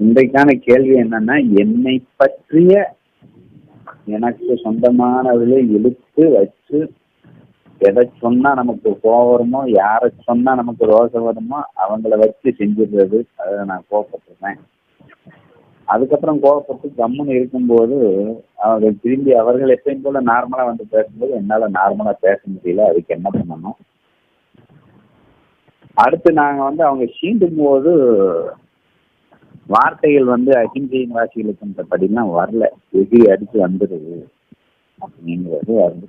இன்றைக்கான கேள்வி என்னன்னா என்னை பற்றிய எனக்கு சொந்தமானவர்களை இழுத்து வச்சு எதை சொன்னா நமக்கு கோவம் யாரை சொன்னா நமக்கு ரோசம் வருமோ அவங்கள வச்சு செஞ்சிடுறது. அதை நான் கோவப்பட்டிருந்தேன் அதுக்கப்புறம் கோவப்பட்டு கம்முன்னு இருக்கும்போது அவர்கள் திரும்பி அவர்கள் எப்பயும் போல நார்மலா வந்து பேசும்போது என்னால நார்மலா பேச முடியல. அதுக்கு என்ன பண்ணணும்? அடுத்து நாங்க வந்து அவங்க சீண்டும் போது வார்த்தைகள் வந்து அகிம்சையின் வாசிகளுக்குன்ற படிலாம் வரல. எதி அடிச்சு வந்துடுது அப்படிங்கிறது வருது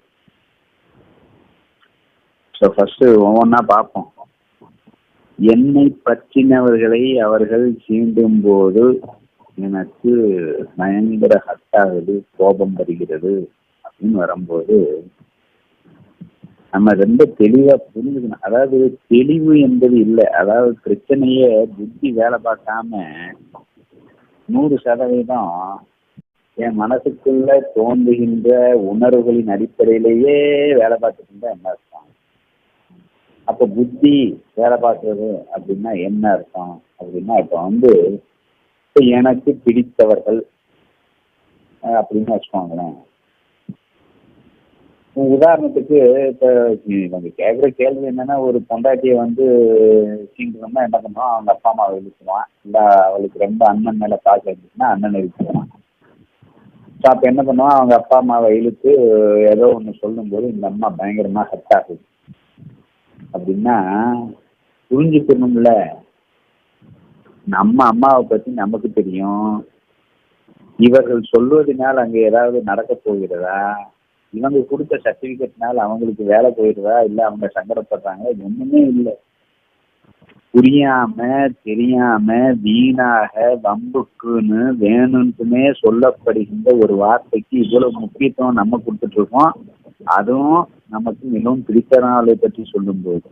ஸோ ஃபர்ஸ்ட் ஒவ்வொன்றா பார்ப்போம். என்னை பற்றினவர்களை அவர்கள் சீண்டும் போது எனக்கு பயங்கர ஹட்டாகுது கோபம் வருகிறது அப்படின்னு வரும்போது நம்ம ரொம்ப தெளிவா புரிஞ்சுக்கணும். அதாவது தெளிவு என்பது இல்லை. அதாவது பிரச்சனையே புத்தி வேலை பார்க்காம நூறு சதவீதம் என் மனசுக்குள்ள தோன்றுகின்ற உணர்வுகளின் அடிப்படையிலேயே வேலை பார்த்துட்டு இருந்தா என்ன அர்த்தம்? அப்ப புத்தி வேலை பார்க்கறது அப்படின்னா என்ன அர்த்தம்? அப்படின்னா இப்போ வந்து எனக்கு பிடித்தவர்கள் அப்படின்னு வச்சுக்கோங்களேன். உதாரணத்துக்கு இப்போ இவங்க கேட்குற கேள்வி என்னன்னா ஒரு பொண்டாட்டியை வந்து சீண்டணும்னா என்ன பண்ணுவான்? அவங்க அப்பா அம்மாவை இழுத்துவான் இல்லை அவளுக்கு ரொம்ப அண்ணன் மேலே காசு இருந்துச்சுன்னா அண்ணன் இழுத்துவான் ஸோ அப்போ என்ன பண்ணுவான்? அவங்க அப்பா அம்மாவை இழுத்து ஏதோ ஒன்று சொல்லும்போது இந்த அம்மா பயங்கரமாக ஹட் ஆகுது. அப்படின்னா புரிஞ்சுக்கணும்ல. நம்ம அம்மாவை பற்றி நமக்கு தெரியும். இவர்கள் சொல்வதனால் அங்கே ஏதாவது நடக்க போகிறதா? இவங்க கொடுத்த சர்டிபிகேட்னால அவங்களுக்கு வேலை போயிடுதா? இல்ல அவங்க சங்கடப்படுறாங்க ஒண்ணுமே இல்லை. புரியாம தெரியாம வீணாக வம்புக்குன்னு வேணும்னுமே சொல்லப்படுகின்ற ஒரு வார்த்தைக்கு இவ்வளவு முக்கியத்துவம் நம்ம கொடுத்துட்டு இருக்கோம் அதுவும் நமக்கு மிகவும் பிடித்த நாளை பற்றி சொல்லும்போது.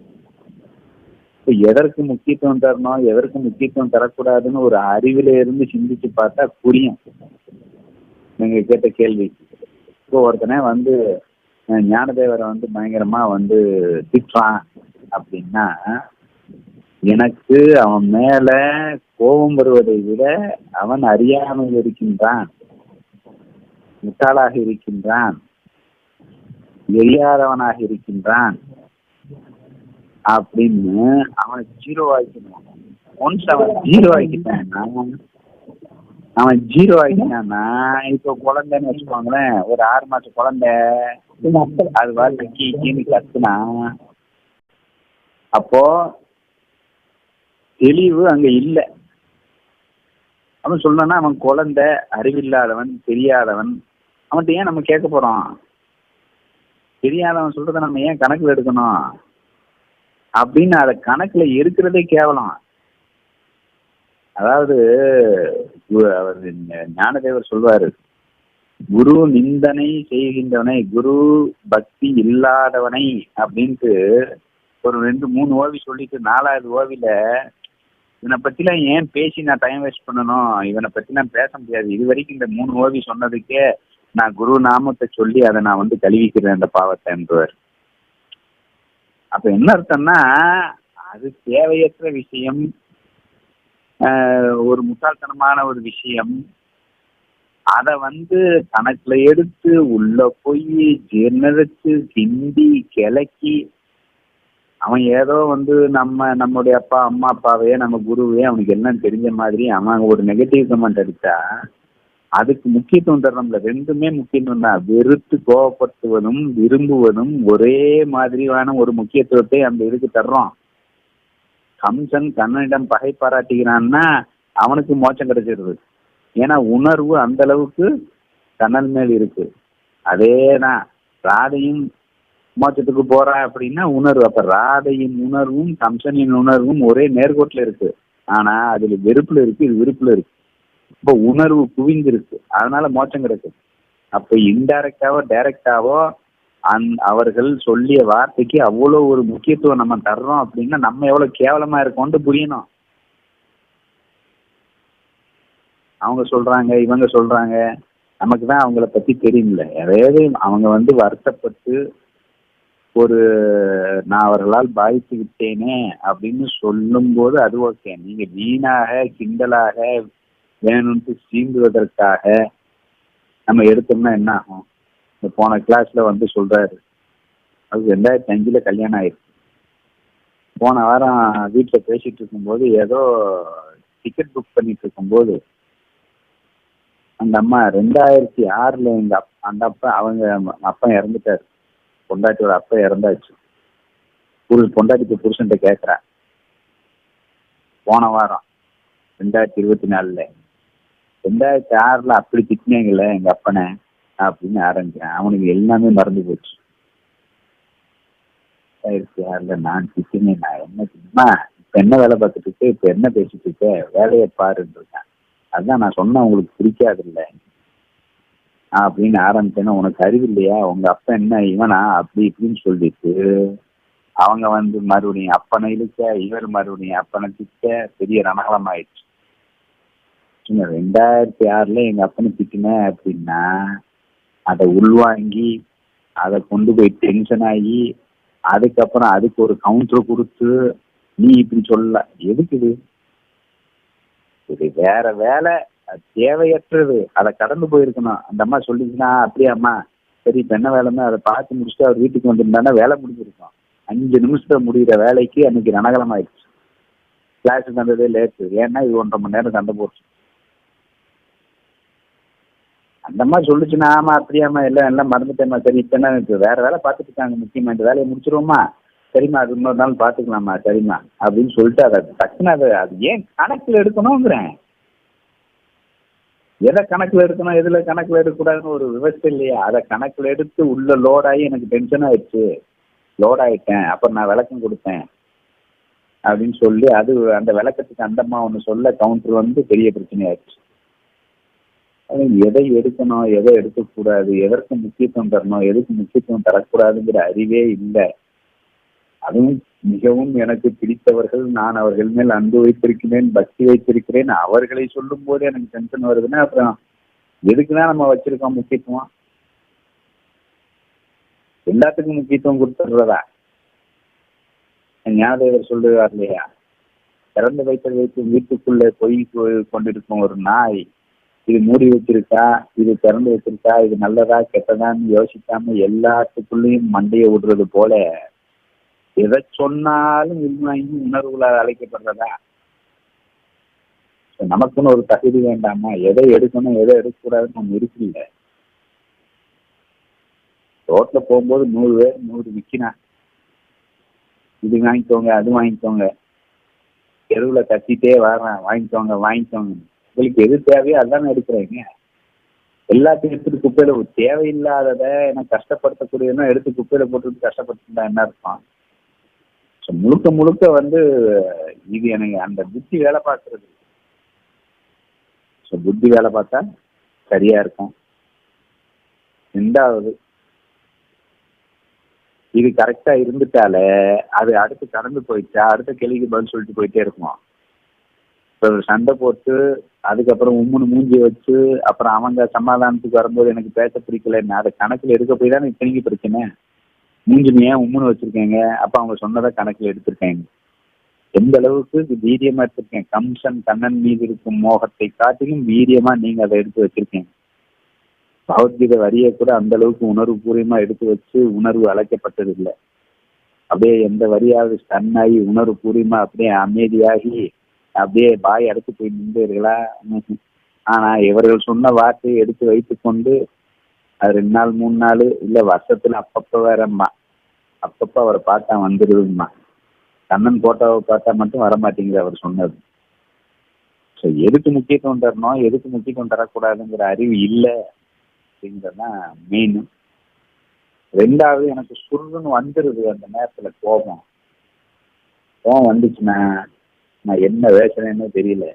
இப்போ எதற்கு முக்கியத்துவம் தரணும்? எதற்கு முக்கியத்துவம் தரக்கூடாதுன்னு ஒரு அறிவில இருந்து சிந்திச்சு பார்த்தா புரியும். நீங்க கேட்ட கேள்வி. இப்போ ஒருத்தனே வந்து ஞானதேவரை வந்து பயங்கரமா வந்து திட்டுறான் அப்படின்னா எனக்கு அவன் மேல கோபம் வருவதை விட அவன் அறியாமல் இருக்கின்றான். முட்டாளாக இருக்கின்றான். எரியாதவனாக இருக்கின்றான். அப்படின்னு அவனை ஜீரோ ஆக்கிடுவான் ஒன்ஸ் அவன் ஜீரோ ஆக்கிட்டான்னா அவன் ஜீரோ ஆகிட்டான்னா இப்போ குழந்தைன்னு வச்சுக்கோங்களேன் ஒரு ஆறு மாசம் குழந்தை அது வாட்டு கீ கீன்னு கத்துனா அப்போ தெளிவு அங்க இல்லை. அவன் சொல்லணும்னா அவன் குழந்தை அறிவில்லாதவன் தெரியாதவன் அவன்கிட்ட ஏன் நம்ம கேட்க போறோம்? தெரியாதவன் சொல்றத நம்ம ஏன் கணக்குல எடுக்கணும்? அப்படின்னு அதை கணக்குல இருக்கிறதே கேவலம். அதாவது அவர் ஞானதேவர் சொல்வாரு. குரு நிந்தனை செய்கின்றவனை குரு பக்தி இல்லாதவனை அப்படின்ட்டு ஒரு ரெண்டு மூணு ஓவி சொல்லிட்டு நாலாவது ஓவில இவனை பத்திலாம் ஏன் பேசி நான் டைம் வேஸ்ட் பண்ணணும்? இவனை பத்தி நான் பேச முடியாது. இது வரைக்கும் இந்த மூணு ஓவி சொன்னதுக்கே நான் குரு நாமத்தை சொல்லி அதை நான் வந்து கழுவிக்கிறேன் அந்த பாவத்தை என்பவர் அப்ப என்ன அர்த்தம்னா அது தேவையற்ற விஷயம். ஒரு முட்டாள்தனமான ஒரு விஷயம். அதை வந்து கணக்குல எடுத்து உள்ள போய் ஜீர்ணரிச்சு கிண்டி கிளக்கி அவன் ஏதோ வந்து நம்ம நம்முடைய அப்பா அம்மா அப்பாவையே நம்ம குருவே அவனுக்கு எல்லாம் தெரிஞ்ச மாதிரி அவன் ஒரு நெகட்டிவ் கமெண்ட் அடிச்சா அதுக்கு முக்கியத்துவம் தரணும்ல. ரெண்டுமே முக்கியத்துவம் தான். வெறுத்து கோவப்படுத்துவதும் விரும்புவதும் ஒரே மாதிரியான ஒரு முக்கியத்துவத்தை அந்த இதுக்கு தர்றோம். கம்சன் கண்ணனிடம் பகை பாராட்டுகிறான்னா அவனுக்கு மோச்சம் கிடைச்சிருது. ஏன்னா உணர்வு அந்த அளவுக்கு கண்ணன் மேல் இருக்கு. அதேதான் ராதையும் மோச்சத்துக்கு போறா அப்படின்னா உணர்வு. அப்ப ராதையின் உணர்வும் கம்சனின் உணர்வும் ஒரே நேர்கோட்டில் இருக்கு. ஆனா அதுல வெறுப்புல இருக்கு இது விருப்புல இருக்கு. இப்போ உணர்வு குவிந்திருக்கு. அதனால மோச்சம் கிடைக்கும். அப்ப இன்டைரக்டாவோ டைரக்டாவோ அந் அவர்கள் சொல்லிய வார்த்தைக்கு அவ்வளோ ஒரு முக்கியத்துவம் நம்ம தர்றோம் அப்படின்னா நம்ம எவ்வளவு கேவலமா இருக்கோம்னு புரியணும். அவங்க சொல்றாங்க இவங்க சொல்றாங்க. நமக்கு தான் அவங்கள பத்தி தெரியும்ல. அதாவது அவங்க வந்து வருத்தப்பட்டு ஒரு நான் அவர்களால் பாதித்து விட்டேனே அப்படின்னு சொல்லும்போது அது ஓகே. நீங்க வீணாக கிண்டலாக வேணும்ட்டு சீண்டுவதற்காக நம்ம எடுத்தோம்னா என்ன ஆகும்? இந்த போன கிளாஸ்ல வந்து சொல்றாரு. அது ரெண்டாயிரத்தி அஞ்சுல கல்யாணம் ஆயிருக்கு. போன வாரம் வீட்டில் பேசிட்டு இருக்கும்போது ஏதோ டிக்கெட் புக் பண்ணிட்டு இருக்கும்போது அந்த அம்மா ரெண்டாயிரத்தி ஆறுல எங்க அப்- அந்த அப்பா அவங்க அப்பா இறந்துட்டாரு. பொண்டாட்டியோட அப்பா இறந்தாச்சு. புரு பொண்டாட்டிக்கு புருஷன்ட்ட கேட்குறா போன வாரம் ரெண்டாயிரத்தி இருபத்தி நாலுல. ரெண்டாயிரத்தி ஆறுல அப்படி திட்டினீங்களே எங்க அப்பனை. அப்படின்னு ஆரம்பிக்கிறேன். அவனுக்கு எல்லாமே மறந்து போச்சு. ரெண்டாயிரத்தி ஆறுல நான் திட்டினேன் நான் என்ன சும்மா இப்ப என்ன வேலை பார்த்துட்டு இருக்க இப்ப என்ன பேசிட்டு இருக்க வேலையை பாருன்னு இருக்கேன் அதான் நான் சொன்ன உங்களுக்கு பிடிக்காது இல்ல அப்படின்னு ஆரம்பிச்சேன்னா உனக்கு அறிவு இல்லையா? உங்க அப்பா என்ன இவனா? அப்படி இப்படின்னு சொல்லிட்டு அவங்க வந்து மறுபடியும் அப்பனை இழுக்க இவர் மறுபடியும் அப்பனை திட்ட பெரிய ரணகலம் ஆயிடுச்சு. ரெண்டாயிரத்தி ஆறுல எங்க அப்பனை திட்டின அப்படின்னா அதை உள்வாங்கி அதை கொண்டு போய் டென்ஷன் ஆகி அதுக்கப்புறம் அதுக்கு ஒரு கவுண்டர் கொடுத்து நீ இப்படி சொல்ல எதுக்கு இது? இது வேற வேலை அது தேவையற்றது. அதை கடந்து போயிருக்கணும். அந்த அம்மா சொல்லிச்சுன்னா அப்படியே அம்மா சரி இப்ப என்ன வேலைமே அதை பார்த்து முடிச்சுட்டு அவர் வீட்டுக்கு வந்திருந்தானா வேலை முடிஞ்சிருக்கும். அஞ்சு நிமிஷத்துல முடிகிற வேலைக்கு அன்னைக்கு ரணகலம் ஆயிடுச்சு. கிளாஸுக்கு வந்ததே லேட்டு ஏன்னா இது ஒன்றரை மணி நேரம் சண்டை போச்சு அந்த மாதிரி சொல்லுச்சுன்னா ஆமா அப்படியாம்மா எல்லாம் எல்லாம் மறந்துட்டேம்மா. சரி இப்ப என்ன வேற வேலை பார்த்துட்டு இருக்காங்க முக்கியமா. இந்த வேலையை முடிச்சிருவோமா? சரிம்மா அது இன்னொரு நாள் பார்த்துக்கலாமா சரிம்மா. அப்படின்னு சொல்லிட்டு அதை டக்குன்னு அதை அது ஏன் கணக்கில் எடுக்கணுங்கிறேன். எதை கணக்கில் எடுக்கணும் எதுல கணக்கில் எடுக்கக்கூடாதுன்னு ஒரு விவசாயம் இல்லையா? அதை கணக்கில் எடுத்து உள்ள லோடாகி எனக்கு டென்ஷன் ஆயிடுச்சு. லோட் ஆயிட்டேன். அப்புறம் நான் விளக்கம் கொடுத்தேன். அப்படின்னு சொல்லி அது அந்த விளக்கத்துக்கு அந்தம்மா ஒன்று சொல்ல கவுண்டர் வந்து பெரிய பிரச்சனையாயிடுச்சு. எதை எடுக்கணும் எதை எடுக்கக்கூடாது எதற்கு முக்கியத்துவம் தரணும் எதுக்கு முக்கியத்துவம் தரக்கூடாதுங்கிற அறிவே இல்லை. அதுவும் மிகவும் எனக்கு பிடித்தவர்கள் நான் அவர்கள் மேல் அன்பு வைத்திருக்கிறேன் பக்தி வைத்திருக்கிறேன் அவர்களை சொல்லும் போது எனக்கு டென்ஷன் வருதுன்னா அப்புறம் எதுக்குதான் நம்ம வச்சிருக்கோம் முக்கியத்துவம்? எல்லாத்துக்கும் முக்கியத்துவம் கொடுத்துடுறதா ஞானதேவர் சொல்லுவார் இல்லையா? திறந்து வைத்தல் வைத்து வீட்டுக்குள்ளே போய் கொண்டிருக்கும் ஒரு நாய் இது மூடி வச்சிருக்கா? இது திறந்து வச்சிருக்கா? இது நல்லதா கெட்டதான்னு யோசிக்காம எல்லாத்துக்குள்ளேயும் மண்டையை விடுறது போல. எதை சொன்னாலும் உள்வாங்கி உணர்வுகளால் அழைக்கப்படுறதா? நமக்குன்னு ஒரு தகுதி வேண்டாமா? எதை எடுக்கணும் எதை எடுக்கக்கூடாதுன்னு ஒன்று இருக்குல்ல ரோட்ல போகும்போது நூறு பேர் நூறு விற்கிறான் இது வாங்கிக்கோங்க அது வாங்கிக்கோங்க. தெருவில் கத்திட்டே வர்றேன் வாங்கிக்கோங்க வாங்கிக்கோங்க உங்களுக்கு எது தேவையோ அதானே எடுக்கிறீங்க? எல்லாத்தையும் எடுத்துட்டு குப்பையில தேவையில்லாதத எனக்கு கஷ்டப்படுத்தக்கூடியதுன்னா எடுத்து குப்பையில போட்டு கஷ்டப்படுத்திருந்தா என்ன இருப்பான் முழுக்க முழுக்க வந்து இது எனக்கு அந்த புத்தி வேலை பார்க்கறது. ஸோ புத்தி வேலை பார்த்தா சரியா இருக்கும். ரெண்டாவது இது கரெக்டா இருந்துட்டாலே அது அடுத்து கடந்து போயிடுச்சா? அடுத்த கேள்விக்கு பதில் சொல்லிட்டு போயிட்டே இருக்குமா? இப்போ சண்டை போட்டு அதுக்கப்புறம் உம்முன்னு மூஞ்சி வச்சு அப்புறம் அவங்க சமாதானத்துக்கு வரும்போது எனக்கு பேச பிடிக்கலன்னு அதை கணக்கில் எடுக்க போய் தானே இத்தனைக்கு பிரச்சனை மூஞ்சி ஏன் உம்முன்னு வச்சிருக்கீங்க? அப்ப அவங்க சொன்னதை கணக்கில் எடுத்திருக்காங்க. எந்த அளவுக்கு வீரியமா எடுத்திருக்கேன் கம்சன் கண்ணன் மீது இருக்கும் மோகத்தை காட்டிலும் வீரியமா நீங்க அதை எடுத்து வச்சிருக்கீங்க. பகவத்கீதை வரியை கூட அந்த அளவுக்கு உணர்வு பூர்வமா எடுத்து வச்சு உணர்வு அழைக்கப்பட்டது இல்லை. அப்படியே எந்த வரியாவது ஸ்டன் ஆகி உணர்வு பூர்வமா அப்படியே அமைதியாகி அப்படியே பாய் அடைச்சு போய் நின்றீர்களா? ஆனா இவர்கள் சொன்ன வார்த்தையை எடுத்து வைத்துக்கொண்டு அது ரெண்டு நாள் மூணு நாள் இல்ல வருஷத்துல அப்பப்ப வேறம்மா. அப்பப்ப அவரை பார்த்தா வந்துருதும்மா கண்ணன் போட்டோவை பார்த்தா மட்டும் வர மாட்டேங்குது அவர் சொன்னது. ஸோ எதுக்கு முக்கியத்துவம் தரணும்? எதுக்கு முக்கியத்துவம் தரக்கூடாதுங்கிற அறிவு இல்லை அப்படிங்கிறது மெயின் ரெண்டாவது எனக்கு சுருன்னு வந்துருது அந்த நேரத்துல கோபம். கோபம் வந்துச்சுன்னா நான் என்ன பேசுறேன்னு தெரியல.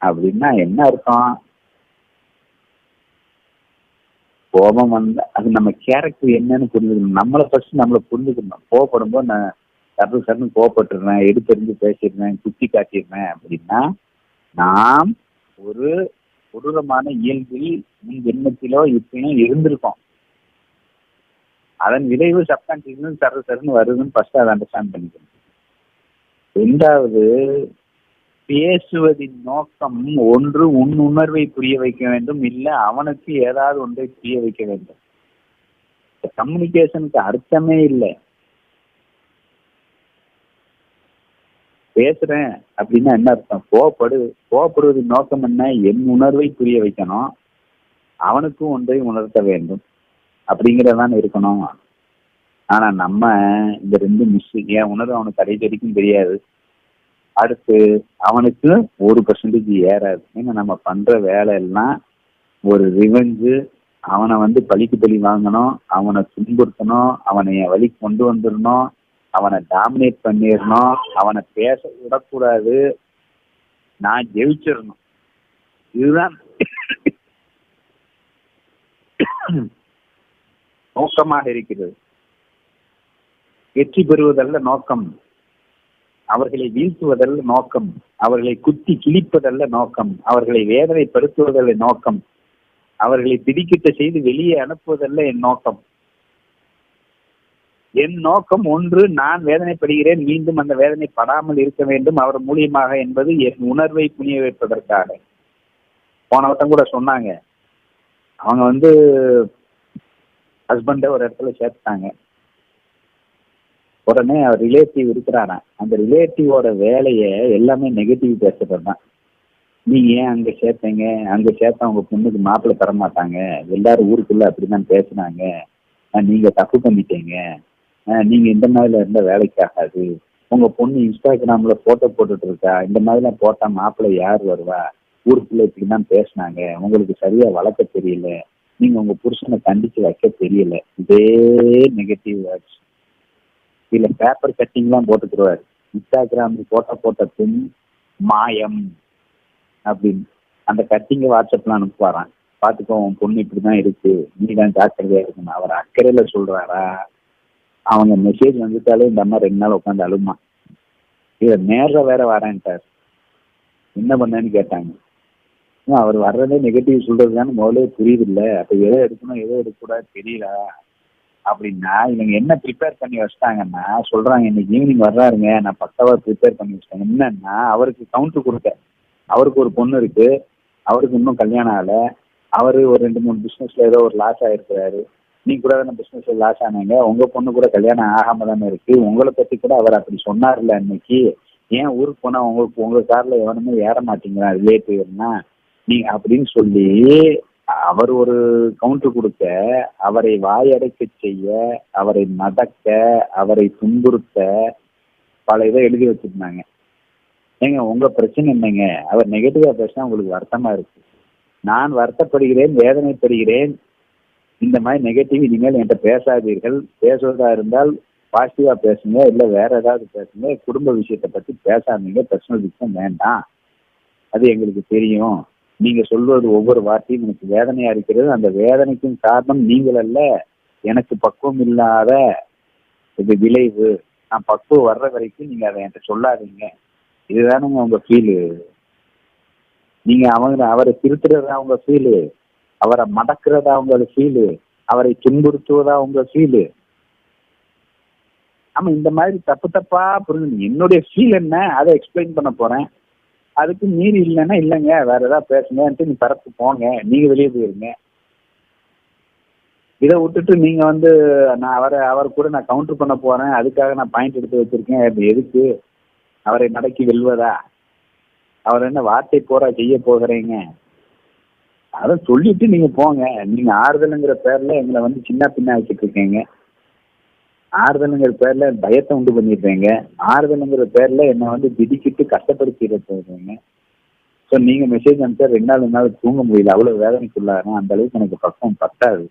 அப்படின்னா என்ன அர்த்தம்? கோபம் வந்து அது நம்ம கேரக்டர் என்னன்னு புரிஞ்சுக்கணும். நம்மளை ஃபர்ஸ்ட் நம்மளை புரிஞ்சுக்கணும். கோவப்படும் போது நான் சரணு சரணு கோவப்பட்டுடுறேன் எடுத்தெறிஞ்சு பேசிடுறேன் குத்தி காட்டிடுறேன் அப்படின்னா நாம் ஒரு கொடூரமான இயல்பில் முன் ஜென்மத்திலோ இப்பயும் இருந்திருக்கோம். அதன் விளைவு சப்கான்சியஸ் சர சர்னு வருதுன்னு ஃபர்ஸ்ட் அதை அண்டர்ஸ்டாண்ட் பண்ணிக்கணும். ரெண்டாவது பேசுவதின் நோக்கம் ஒன்று உன் உணர்வை புரிய வைக்க வேண்டும் இல்ல அவனுக்கு ஏதாவது ஒன்றை புரிய வைக்க வேண்டும். கம்யூனிகேஷனுக்கு அர்த்தமே இல்லை. பேசுறேன் அப்படின்னா என்ன அர்த்தம்? கோவப்படு கோவப்படுவதின் நோக்கம் என்ன? என் உணர்வை புரிய வைக்கணும். அவனுக்கும் ஒன்றை உணர்த்த வேண்டும். அப்படிங்கிறதான் இருக்கணும். ஆனா நம்ம இந்த ரெண்டு மிஸ் ஏன் உணர்வு அவனுக்கு கடைசி வரைக்கும் தெரியாது. அடுத்து அவனுக்கு ஒரு பர்சன்டேஜ் ஏறாது. ஏன்னா நம்ம பண்ற வேலை எல்லாம் ஒரு ரிவெஞ்சு அவனை வந்து பழிக்கு பழி வாங்கணும் அவனை துன்புறுத்தணும் அவனை என் வழி கொண்டு வந்துடணும் அவனை டாமினேட் பண்ணிடணும் அவனை பேச விடக்கூடாது. நான் ஜெயிச்சிடணும். இதுதான் நோக்கமாக இருக்கிறது. வெற்றி பெறுவதல்ல நோக்கம். அவர்களை வீழ்த்துவதல்ல நோக்கம். அவர்களை குத்தி கிழிப்பதல்ல நோக்கம். அவர்களை வேதனைப்படுத்துவதல்ல நோக்கம். அவர்களை திடுக்கிட்ட செய்து வெளியே அனுப்புவதல்ல என் நோக்கம். என் நோக்கம் ஒன்று நான் வேதனைப்படுகிறேன் மீண்டும் அந்த வேதனை படாமல் இருக்க வேண்டும் அவர் மூலியமாக என்பது என் உணர்வை புனிய வைப்பதற்காக. போன வட்டம் கூட சொன்னாங்க. அவங்க வந்து ஹஸ்பண்டை ஒரு இடத்துல சேர்த்தாங்க உடனே அவர் ரிலேட்டிவ் இருக்கிறாராம். அந்த ரிலேட்டிவோட வேலையை எல்லாமே நெகட்டிவ் பேசுறது தான். நீங்க ஏன் அங்க சேர்த்தீங்க? அங்க சேர்த்தா உங்க பொண்ணுக்கு மாப்பிள்ளை தர மாட்டாங்க எல்லாரும் ஊருக்குள்ள அப்படிதான் பேசுனாங்க. நீங்க தப்பு பண்ணிட்டீங்க. நீங்க இந்த மாதிரில இருந்தா வேலைக்கு ஆகாது. உங்க பொண்ணு இன்ஸ்டாகிராம்ல போட்டோ போட்டுட்டு இருக்கா? இந்த மாதிரிலாம் போட்டா மாப்பிள்ளை யார் வருவா? ஊருக்குள்ள இப்படிதான் பேசுனாங்க. உங்களுக்கு சரியா வளர்க்க தெரியல. நீங்க உங்க புருஷனை கண்டிச்சு வைக்க தெரியல. இதே நெகட்டிவ் வேர்ட்ஸ் இதுல பேப்பர் கட்டிங்லாம் போட்டுக்கிடுவாரு இன்ஸ்டாகிராம் போட்டோ போட்ட பின் மாயம் அப்படின்னு. அந்த கட்டிங்க வாட்ஸ்அப்ல அனுப்புவாரான் பார்த்துக்கோ உன் பொண்ணு இப்படிதான் இருக்கு. நீ தான் ஜாக்கிரதையா இருக்கணும். அவர் அக்கறையில சொல்றாரா? அவங்க மெசேஜ் வந்துட்டாலே இந்த அம்மா ரெண்டு நாள் உட்காந்து அழுமா. இதை நேர்ல வேற வரேன்ட்டார் என்ன பண்ணேன்னு கேட்டாங்க. அவர் வர்றதே நெகட்டிவ் சொல்றதுதானே முதல்ல புரியுது இல்ல. அப்ப எதை எடுக்கணும் எதை எடுக்கக்கூடாது தெரியல. அப்படின்னா இவங்க என்ன ப்ரிப்பேர் பண்ணி வச்சிட்டாங்கன்னா சொல்றாங்க இன்னைக்கு ஈவினிங் வர்றாருங்க நான் பக்காவா ப்ரிப்பேர் பண்ணி வச்சிட்டேன். என்னன்னா அவருக்கு கவுண்ட் கொடுக்க. அவருக்கு ஒரு பொண்ணு இருக்கு. அவருக்கு இன்னும் கல்யாணம் ஆகல. அவரு ஒரு ரெண்டு மூணு பிசினஸ்ல ஏதோ ஒரு லாஸ் ஆயிருக்கிறாரு. நீ கூட தானே பிசினஸ்ல லாஸ் ஆனாங்க. உங்க பொண்ணு கூட கல்யாணம் ஆகாம தானே இருக்கு. உங்களை பத்தி கூட அவர் அப்படி சொன்னார்ல அன்னைக்கு. ஏன் ஊருக்கு போனா உங்களுக்கு உங்க கார்ல எவனுமே ஏற மாட்டேங்கிறான் ரிலேட்டிவ்னா நீ அப்படின்னு சொல்லி அவர் ஒரு கவுண்டர் கொடுக்க அவரை வாயடைக்க செய்ய அவரை மதக்க அவரை துன்புறுத்த பல இதை எழுதி வச்சிருந்தாங்க. ஏங்க உங்க பிரச்சனை என்னங்க? அவர் நெகட்டிவா பேசினா உங்களுக்கு வருத்தமா இருக்கு. நான் வருத்தப்படுகிறேன் வேதனைப்படுகிறேன். இந்த மாதிரி நெகட்டிவ் இனிமேல் என்கிட்ட பேசாதீர்கள். பேசுவதா இருந்தால் பாசிட்டிவா பேசுங்க இல்ல வேற ஏதாவது பேசுங்க. குடும்ப விஷயத்தை பத்தி பேசாதீங்க பர்சனல் விஷயம் வேண்டாம். அது எங்களுக்கு தெரியும். நீங்க சொல்வது ஒவ்வொரு வார்த்தையும் எனக்கு வேதனையா இருக்கிறது. அந்த வேதனைக்கும் காரணம் நீங்கள் அல்ல. எனக்கு பக்குவம் இல்லாத இது விளைவு. நான் பக்குவம் வர்ற வரைக்கும் நீங்க அதை என்கிட்ட சொல்லாதீங்க. இதுதானுங்க உங்க ஃபீலு நீங்க அவங்க அவரை திருத்துறதா உங்க ஃபீலு அவரை மடக்கிறதா உங்க ஃபீலு அவரை துன்புறுத்துவதா உங்க ஃபீலு ஆமா இந்த மாதிரி தப்பு தப்பா புரிஞ்சு என்னுடைய ஃபீல் என்ன? அதை எக்ஸ்பிளைன் பண்ண போறேன். அதுக்கு மீறி இல்லைன்னா இல்லைங்க. வேற ஏதாவது பேசுங்கன்ட்டு நீ பரப்பு போங்க. நீங்க வெளியே போயிருங்க. இதை விட்டுட்டு நீங்க வந்து நான் அவரை அவர் கூட நான் கவுண்டர் பண்ண போறேன். அதுக்காக நான் பாயிண்ட் எடுத்து வச்சிருக்கேன். அது எதுக்கு? அவரை நடக்கி வெல்வதா? அவர் என்ன வார்த்தை போரா செய்ய போகிறீங்க? அதை சொல்லிட்டு நீங்க போங்க. நீங்க ஆறுதலுங்கிற பேர்ல எங்களை வந்து சின்ன பின்ன வச்சுட்டு இருக்கீங்க. ஆறுதலுங்கிற பேர்ல பயத்தை உண்டு பண்ணிடுறீங்க ஆறுதலுங்கிற பேர்ல என்னை வந்து திடுக்கிட்டு கஷ்டப்படுத்திட போடுறீங்க ஸோ நீங்க மெசேஜ் அனுப்பிச்சா ரெண்டு நாள் ரெண்டு நாள் தூங்க முடியல. அவ்வளவு வேதனைக்குள்ளாரு அந்த அளவுக்கு எனக்கு பக்கம் பத்தாது.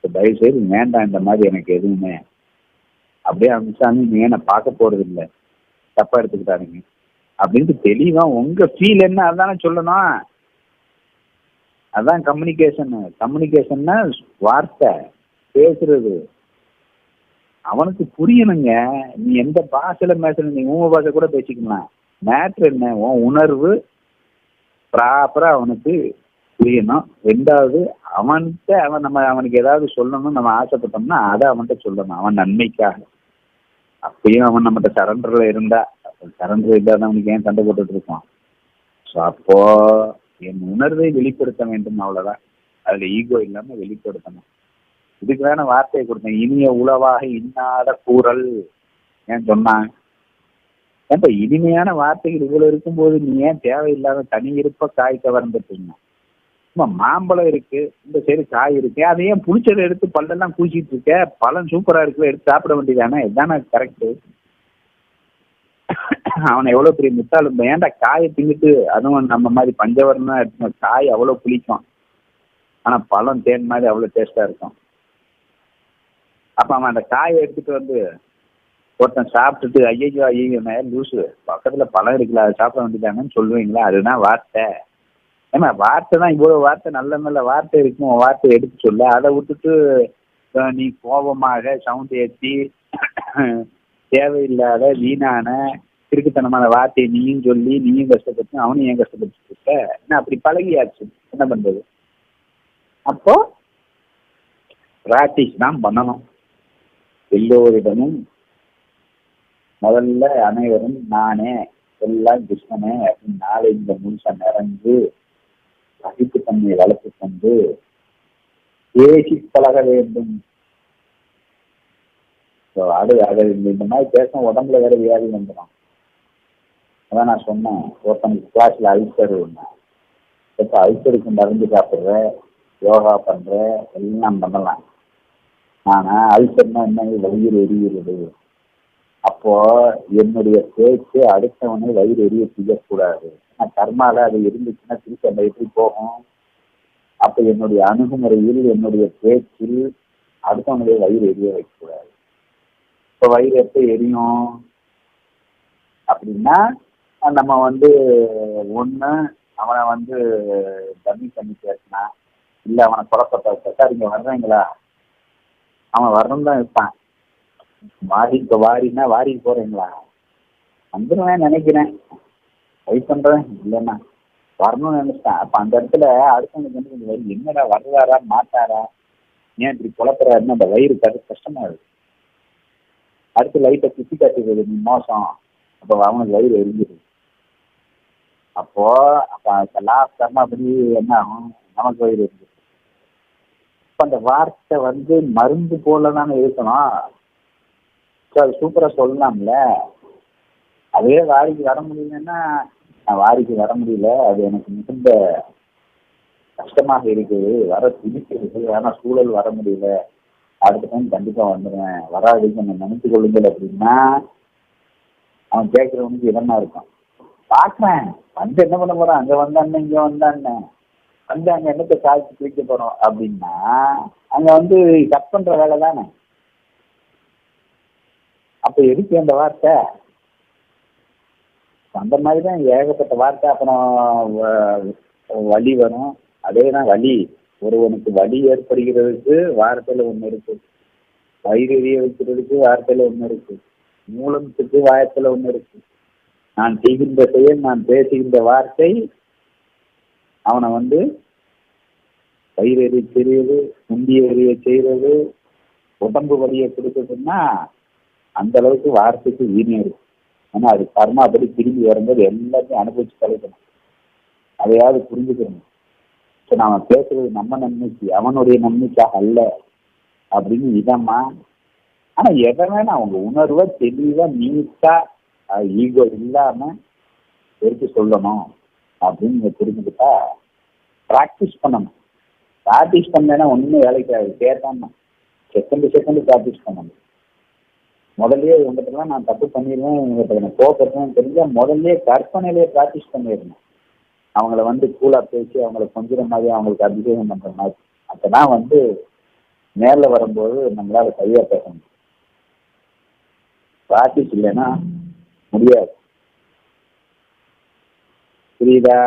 ஸோ தயவு செய்து வேண்டாம் இந்த மாதிரி எனக்கு எதுவுமே. அப்படியே அனுப்பிச்சாங்க நீங்க என்ன பார்க்க போறது இல்லை தப்பா எடுத்துக்கிட்டாருங்க அப்படின்ட்டு தெளிவா உங்க ஃபீல் என்ன அதானே சொல்லணும். அதான் கம்யூனிகேஷன் கம்யூனிகேஷன்னா வார்த்தை பேசுறது. அவனுக்கு புரியணுங்க. நீ எந்த பாஷையில பேசுற நீ உங்க பாஷை கூட பேசிக்கலாம். மேட்ரு என்ன? உன் உணர்வு ப்ராப்பரா அவனுக்கு புரியணும். ரெண்டாவது அவன்கிட்ட அவன் நம்ம அவனுக்கு ஏதாவது சொல்லணும்னு நம்ம ஆசைப்பட்டோம்னா அதை அவன்கிட்ட சொல்லணும். அவன் நன்மைக்காக. அப்பயும் அவன் நம்மகிட்ட சரண்டர்ல இருந்தா சரண்டர் இல்லாதவனுக்கு ஏன் சண்டை போட்டுட்டு இருக்கான்? ஸோ அப்போ என் உணர்வை வெளிப்படுத்த வேண்டும் அவ்வளவுதான். அதுல ஈகோ இல்லாம வெளிப்படுத்தணும். இதுக்கு வேணா வார்த்தையை கொடுத்தேன் இனிய உளவாக இன்னாத கூறல் ஏன் சொன்னாங்க? ஏன்ப்பா இனிமையான வார்த்தைகள் இவ்வளவு இருக்கும்போது நீ ஏன் தேவையில்லாத தனி இருப்ப காய் கவர்ந்துட்டீங்க? சும்மா மாம்பழம் இருக்கு இந்த சைடு காய் இருக்கு அதை ஏன் புளிச்சதை எடுத்து பல்லெல்லாம் கூச்சிட்டு இருக்க? பழம் சூப்பரா இருக்கு எடுத்து சாப்பிட வேண்டியதானே? இதுதானே கரெக்டு அவனை எவ்வளவு பெரிய முட்டாளு ஏன்டா காயை தின்னுட்டு அதுவும் நம்ம மாதிரி பஞ்சவரணம் காய் அவ்வளவு புளிக்கும். ஆனா பழம் தேன் மாதிரி அவ்வளவு டேஸ்டா இருக்கும். அப்ப அவன் அந்த காயை எடுத்துட்டு வந்து ஒருத்தன் சாப்பிட்டுட்டு ஐயோ ஐயோ லூசு. பக்கத்துல பழம் இருக்குல்ல அதை சாப்பிட வேண்டியதானன்னு சொல்லுவீங்களா? அதுதான் வார்த்தை. ஏன்னா வார்த்தை தான் இவ்வளவு வார்த்தை நல்ல நல்ல வார்த்தை இருக்கும் உன் வார்த்தை எடுத்து சொல்ல. அதை விட்டுட்டு நீ கோபமாக சவுண்ட் ஏற்றி தேவையில்லாத வீணான திருக்குத்தனமான வார்த்தையை நீயும் சொல்லி நீயும் கஷ்டப்பட்டு அவனும் ஏன் கஷ்டப்பட்டு இருக்க? என்ன அப்படி பழகியாச்சு. என்ன பண்றது? அப்போ பிராக்டிஸ் தான் பண்ணணும். எல்லோரிடமும் முதல்ல அனைவரும் நானே எல்லாம் கிருஷ்ணனே அப்படின்னு நாளை இந்த முழுசன் நிறைஞ்சு சகிப்புத்தன்மையை வளர்த்து கொண்டு பேசி பழக வேண்டும். So, அது இந்த- மாதிரி பேச உடம்புல வேற வியாதி வந்துடும் அதான் நான் சொன்னேன் ஒருத்தனுக்கு கிளாஸ்ல அல்சர் ஒண்ணு. இப்போ அல்சருக்கு மருந்து சாப்பிட்ற யோகா பண்ற எல்லாம் பண்ணலாம். ஆனா அல்சர்னா என்ன? வயிறு எரிகிறது அப்போ என்னுடைய பேச்சு அடுத்தவனை வயிறு எரிய செய்யக்கூடாது. ஏன்னா கர்மால அது இருந்துச்சுன்னா திருப்பி அந்த எப்படி போகும். அப்ப என்னுடைய அணுகுமுறையில் என்னுடைய பேச்சில் அடுத்தவனுடைய வயிறு எரிய வைக்கக்கூடாது. இப்ப வயிறு எப்ப எரியும்? அப்படின்னா நம்ம வந்து ஒண்ணு அவனை வந்து தண்ணி பண்ணி பேசினா இல்ல அவனை குழப்பத்தை சார் இங்க வர்றீங்களா? அவன் வரணும் தான் இருப்பான். வாரி இப்போ வாரின்னா வாரி போறீங்களா? வந்துடுவேன் நினைக்கிறேன். ட்ரை பண்றேன். இல்லைன்னா வரணும்னு நினைச்சிட்டேன். அப்ப அந்த இடத்துல அடுத்தவனுக்கு வந்து கொஞ்சம் வயிறு என்னடா வர்றாரா மாட்டாரா? ஏன் இப்படி குழப்பறாருன்னு அந்த வயிறு கரு கஷ்டமா இருக்கு அடுத்து லைட்டை குத்தி காட்டுறது நீ மோசம். அப்போ அவனுக்கு வயிறு எரிஞ்சிருது அப்போ அப்ப லாஸ்ட் கர்மா படி என்ன ஆகும்? நமக்கு வயிறு எரிஞ்சிருது அந்த வார்த்தை வந்து மருந்து போல தானே இருக்கணும் அது சூப்பராக சொல்லலாம்ல. அதே வாரிக்கு வர முடியலன்னா நான் வாரிக்கு வர முடியல. அது எனக்கு மிகுந்த கஷ்டமாக இருக்குது. வர துடிக்கிறது. ஆனால் சூழல் வர முடியல. அடுத்த டைம் கண்டிப்பாக வந்துடுவேன் வராதுக்கு என்ன நினைத்து கொள்ளுங்கள் அப்படின்னா அவன் கேட்குறவனுக்கு இடமா இருக்கும். பார்க்குறேன். வந்து என்ன பண்ண போறான்? அங்கே வந்தான்னு இங்கே வந்தான்னு. வந்து அங்க என்னத்தை சாதிச்சு பிடிக்க போறோம் அப்படின்னா அங்க வந்து கட் பண்ற வேலை தானே? அப்ப எதுக்கு அந்த வார்த்தை? அந்த மாதிரி தான் ஏகப்பட்ட வார்த்தை. அப்புறம் வலி வரும். அதே தான் வலி. ஒருவனுக்கு வலி ஏற்படுகிறதுக்கு வார்த்தையில ஒண்ணு இருக்கு. வயிறு எரிய வைக்கிறதுக்கு வார்த்தையில ஒண்ணு இருக்கு. மூலத்துக்கு வாயத்துல ஒண்ணு இருக்கு. நான் செய்கின்ற செயல் நான் பேசுகின்ற வார்த்தை அவனை வந்து வயிறு தெரியுது முந்தி முந்திய செய்யறது உடம்பு வலியை கொடுக்குதுன்னா அந்த அளவுக்கு வார்த்தைக்கு வீணியம் இருக்கு ஆனா அது கர்மாபடி திரும்பி வரும்போது எல்லாத்தையும் அனுபவிச்சு கலைக்கணும் அதையாவது புரிஞ்சுக்கணும். ஸோ நாம பேசுறது நம்ம நன்மைக்கு அவனுடைய நன்மைக்காக அல்ல அப்படின்னு இதமா ஆனா எதை வேணா அவங்க உணர்வை தெளிவா நீட்டா ஈகோ இல்லாம எடுத்து சொல்லணும். அப்படின்னு நீங்க புரிஞ்சுக்கிட்டா ப்ராக்டிஸ் பண்ணணும். ப்ராக்டிஸ் பண்ணேன்னா ஒண்ணுமே வேலைக்கு ஆகுது கேட்டான் செகண்ட் செகண்ட் ப்ராக்டிஸ் பண்ணணும். முதல்லயே இவங்ககிட்டலாம் நான் தப்பு பண்ணிடுவேன் இவங்ககிட்ட எனக்கு கோபப்படுறேன் தெரிஞ்சா முதல்லயே கற்பனையிலேயே ப்ராக்டிஸ் பண்ணிடணும். அவங்கள வந்து கூலா பேசி அவங்கள கொஞ்சிற மாதிரி அவங்களுக்கு அபிஷேகம் பண்ற மாதிரி. அப்பதான் வந்து நேர்ல வரும்போது நம்மளால சரியா பேச முடியும். ப்ராக்டிஸ் இல்லைன்னா முடியாது. புரியுதா